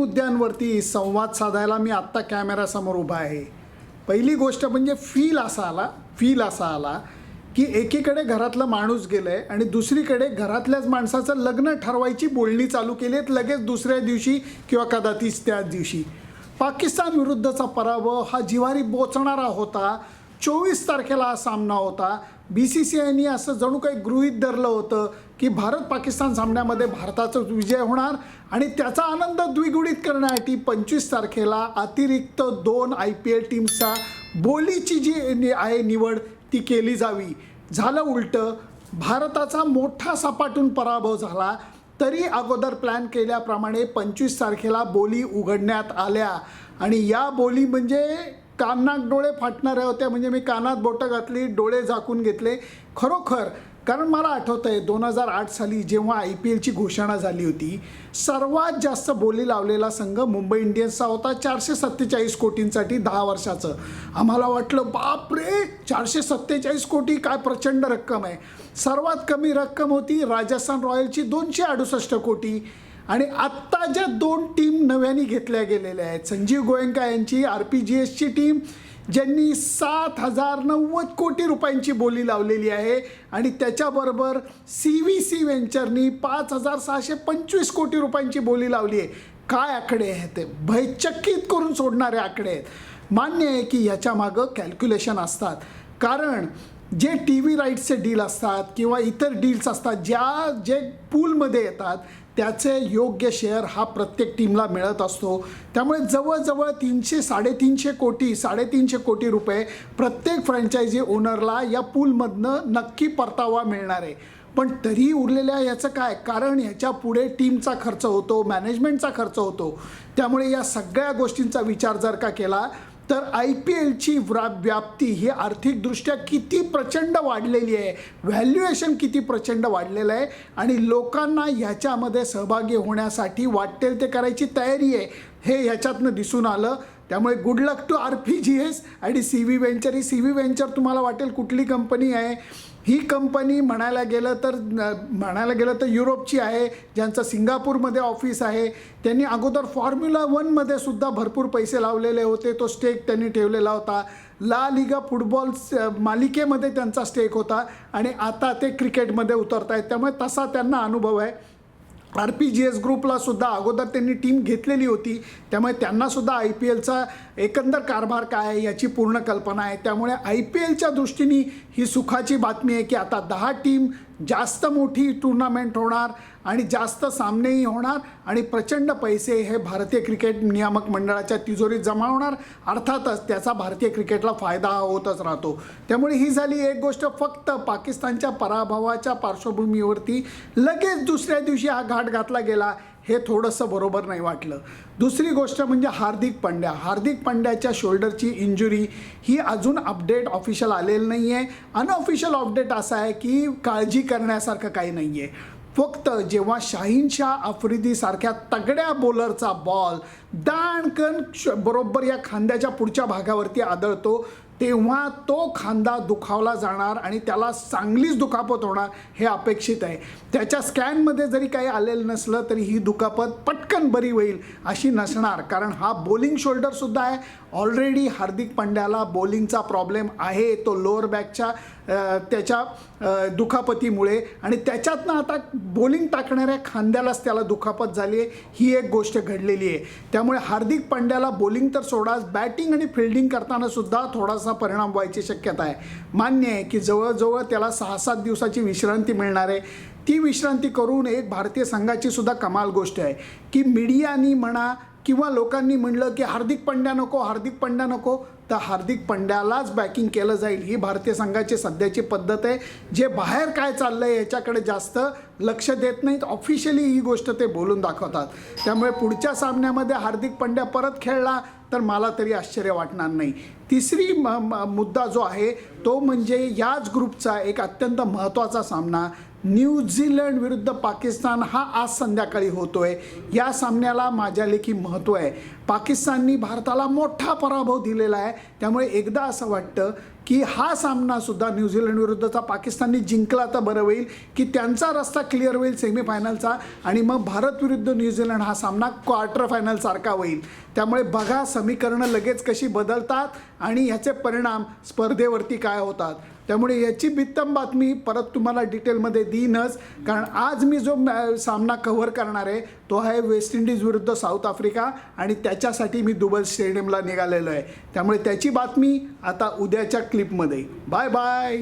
मुद्द्यांवरती संवाद साधायला मी आत्ता कॅमेऱ्यासमोर उभा आहे. पहिली गोष्ट म्हणजे फील असा आला फील असा आला की एकीकडे घरातलं माणूस गेलं आहे आणि दुसरीकडे घरातल्याच माणसाचं लग्न ठरवायची बोलणी चालू केली आहेत लगेच दुसऱ्या दिवशी किंवा कदाचित त्याच दिवशी. पाकिस्तान विरुद्धचा पराभव हा जिवारी बोचणारा होता. चोवीस तारखेला हा सामना होता. बी सी सी आयनी असं जणू काही गृहीत धरलं होतं की भारत पाकिस्तान सामन्यामध्ये भारताचा विजय होणार आणि त्याचा आनंद द्विगुणित करण्यासाठी पंचवीस तारखेला अतिरिक्त दोन आय पी एल टीम्सचा बोलीची जी आहे निवड ती केली जावी. झालं उलटं भारताचा मोठा सपाटून पराभव झाला तरी अगोदर प्लॅन केल्याप्रमाणे पंचवीस तारखेला बोली उघडण्यात आल्या. आणि या बोली म्हणजे कानात डोळे फाटणाऱ्या होत्या म्हणजे मी कानात बोटं घातली डोळे झाकून घेतले. खरोखर कारण मला आठवतं आहे दोन हजार आठ साली जेव्हा आय पी एलची घोषणा झाली होती सर्वात जास्त बोली लावलेला संघ मुंबई इंडियन्सचा होता चारशे सत्तेचाळीस कोटींसाठी दहा वर्षाचं. आम्हाला वाटलं बापरे चारशे सत्तेचाळीस कोटी काय प्रचंड रक्कम आहे. सर्वात कमी रक्कम होती राजस्थान रॉयलची दोनशे अडुसष्ट कोटी. आणि आत्ता ज्या दोन टीम नव्याने घेतल्या गेलेल्या आहेत संजीव गोयंका यांची आर पी जी एसची टीम ज्यांनी सात हजार नव्वद कोटी रुपयांची बोली लावलेली आहे आणि त्याच्याबरोबर सी व्ही सी व्हेंचरनी पाच हजार सहाशे पंचवीस कोटी रुपयांची बोली लावली आहे. काय आकडे आहेत ते? भयचकित करून सोडणारे आकडे आहेत. मान्य आहे की ह्याच्या मागं कॅल्क्युलेशन असतात. कारण जे टी व्ही राईट्सचे डील असतात किंवा इतर डील्स असतात ज्या जे पूलमध्ये येतात त्याचे योग्य शेअर हा प्रत्येक टीमला मिळत असतो. त्यामुळे जवळजवळ तीनशे साडेतीनशे कोटी साडेतीनशे कोटी रुपये प्रत्येक फ्रँचायझी ओनरला या पूलमधनं नक्की परतावा मिळणार आहे. पण तरी उरलेल्या याचं काय? कारण ह्याच्या पुढे टीमचा खर्च होतो मॅनेजमेंटचा खर्च होतो. त्यामुळे या सगळ्या गोष्टींचा विचार जर का केला तर आय पी एलची व्रा व्याप्ती ही आर्थिकदृष्ट्या किती प्रचंड वाढलेली आहे? व्हॅल्युएशन किती प्रचंड वाढलेलं आहे? आणि लोकांना ह्याच्यामध्ये सहभागी होण्यासाठी वाटेल ते करायची तयारी आहे? हे ह्याच्यातनं दिसून आलं. त्यामुळे good luck to R P G S आणि सी व्ही वेंचर ही सी व्ही वेंचर तुम्हाला वाटेल कुठली कंपनी आहे. ही कंपनी म्हणायला गेलं तर म्हणायला गेलं तर युरोपची आहे ज्यांचं सिंगापूरमध्ये ऑफिस आहे. त्यांनी अगोदर फॉर्म्युला वनमध्ये सुद्धा भरपूर पैसे लावलेले होते. तो स्टेक त्यांनी ठेवलेला होता. ला लिगा फुटबॉल मालिकेमध्ये त्यांचा स्टेक होता आणि आता ते क्रिकेटमध्ये उतरत आहेत त्यामुळे तसा त्यांना अनुभव आहे. आर पी जी एस ग्रुपला सुद्धा अगोदर त्यांनी टीम घेतलेली होती. त्यामुळे त्यांनासुद्धा आय पी एलचा एकंदर कारभार काय आहे याची पूर्ण कल्पना आहे. त्यामुळे आय पी एलच्या दृष्टीने ही सुखाची बातमी आहे की आता दहा टीम जास्त मोठी टुर्नामेंट होणार आणि जास्त सामनेही होणार आणि प्रचंड पैसे हे भारतीय क्रिकेट नियामक मंडळाच्या तिजोरीत जमा होणार. अर्थातच त्याचा भारतीय क्रिकेटला फायदा हा होतच राहतो. त्यामुळे ही झाली एक गोष्ट. फक्त पाकिस्तानच्या पराभवाच्या पार्श्वभूमीवरती लगेच दुसऱ्या दिवशी हा घाट घातला गेला. हे थोडंसं बरोबर नाही वाटलं. दुसरी गोष्ट म्हणजे हार्दिक पंड्या. हार्दिक पंड्याच्या शोल्डरची इंजुरी ही अजून अपडेट ऑफिशियल आलेलं नाही आहे अनऑफिशियल अपडेट असा आहे की काळजी करण्यासारखं काही नाही आहे फक्त जेव्हा शाहीन शाह आफ्रिदीसारख्या तगड्या बॉलरचा बॉल दाणकन श- बरोबर या खांद्याच्या पुढच्या भागावरती आदळतो तेव्हा तो खांदा दुखावला जाणार आणि त्याला चांगलीच दुखापत होणार हे अपेक्षित आहे. त्याच्या स्कॅनमध्ये जरी काही आलेलं नसलं तरी ही दुखापत पटकन बरी होईल अशी नसणार. कारण हा बॉलिंग शोल्डरसुद्धा आहे. ऑलरेडी हार्दिक पंड्याला बॉलिंगचा प्रॉब्लेम आहे तो लोअर बॅकच्या त्याच्या दुखापतीमुळे. आणि त्याच्यातनं आता बॉलिंग टाकणाऱ्या खांद्यालाच त्याला दुखापत झाली आहे. ही एक गोष्ट घडलेली आहे. त्यामुळे हार्दिक पंड्याला बॉलिंग तर सोडाच. बॅटिंग आणि फिल्डिंग करताना सुद्धा थोडासा परिणाम व्हायची शक्यता आहे. मान्य आहे की जवळजवळ त्याला सहा सात दिवसाची विश्रांती मिळणार आहे. ती विश्रांती करून एक भारतीय संघाची सुद्धा कमाल गोष्ट आहे. की मीडियानी म्हणा किंवा लोकांनी म्हणलं की हार्दिक पंड्या नको हार्दिक पंड्या नको तर हार्दिक पंड्यालाच बॅकिंग केलं जाईल. ही भारतीय संघाची सध्याची पद्धत आहे. जे बाहेर काय चाललं आहे याच्याकडे जास्त लक्ष देत नाहीत. ऑफिशियली ही गोष्ट ते बोलून दाखवतात. त्यामुळे पुढच्या सामन्यामध्ये हार्दिक पंड्या परत खेळला. तर मला तरी आश्चर्य वाटणार नाही. तिसरी म म- मुद्दा जो आहे तो म्हणजे याच ग्रुपचा एक अत्यंत महत्त्वाचा सामना. न्यूझीलंड विरुद्ध पाकिस्तान हा आज संध्याकाळी होतो आहे या सामन्याला माझ्या लेखी महत्त्व आहे. पाकिस्ताननी भारताला मोठा पराभव दिलेला आहे. त्यामुळे एकदा असं वाटतं की हा सामना सुद्धा न्यूझीलंड विरुद्धचा पाकिस्तानने जिंकला तर बरं होईल की त्यांचा रस्ता क्लिअर होईल सेमीफायनलचा आणि मग भारत विरुद्ध न्यूझीलंड हा सामना क्वार्टर फायनलसारखा होईल. त्यामुळे बघा समीकरणं लगेच कशी बदलतात आणि ह्याचे परिणाम स्पर्धेवरती काय होतात. त्यामुळे याची बित्तम बातमी परत तुम्हाला डिटेलमध्ये देईनच कारण आज मी जो मॅ- सामना कव्हर करणार आहे तो आहे वेस्ट इंडिज विरुद्ध साऊथ आफ्रिका आणि त्याच्यासाठी मी दुबई स्टेडियमला निघालेलो आहे. त्यामुळे त्याची बातमी आता उद्याच्या क्लिपमध्ये बाय बाय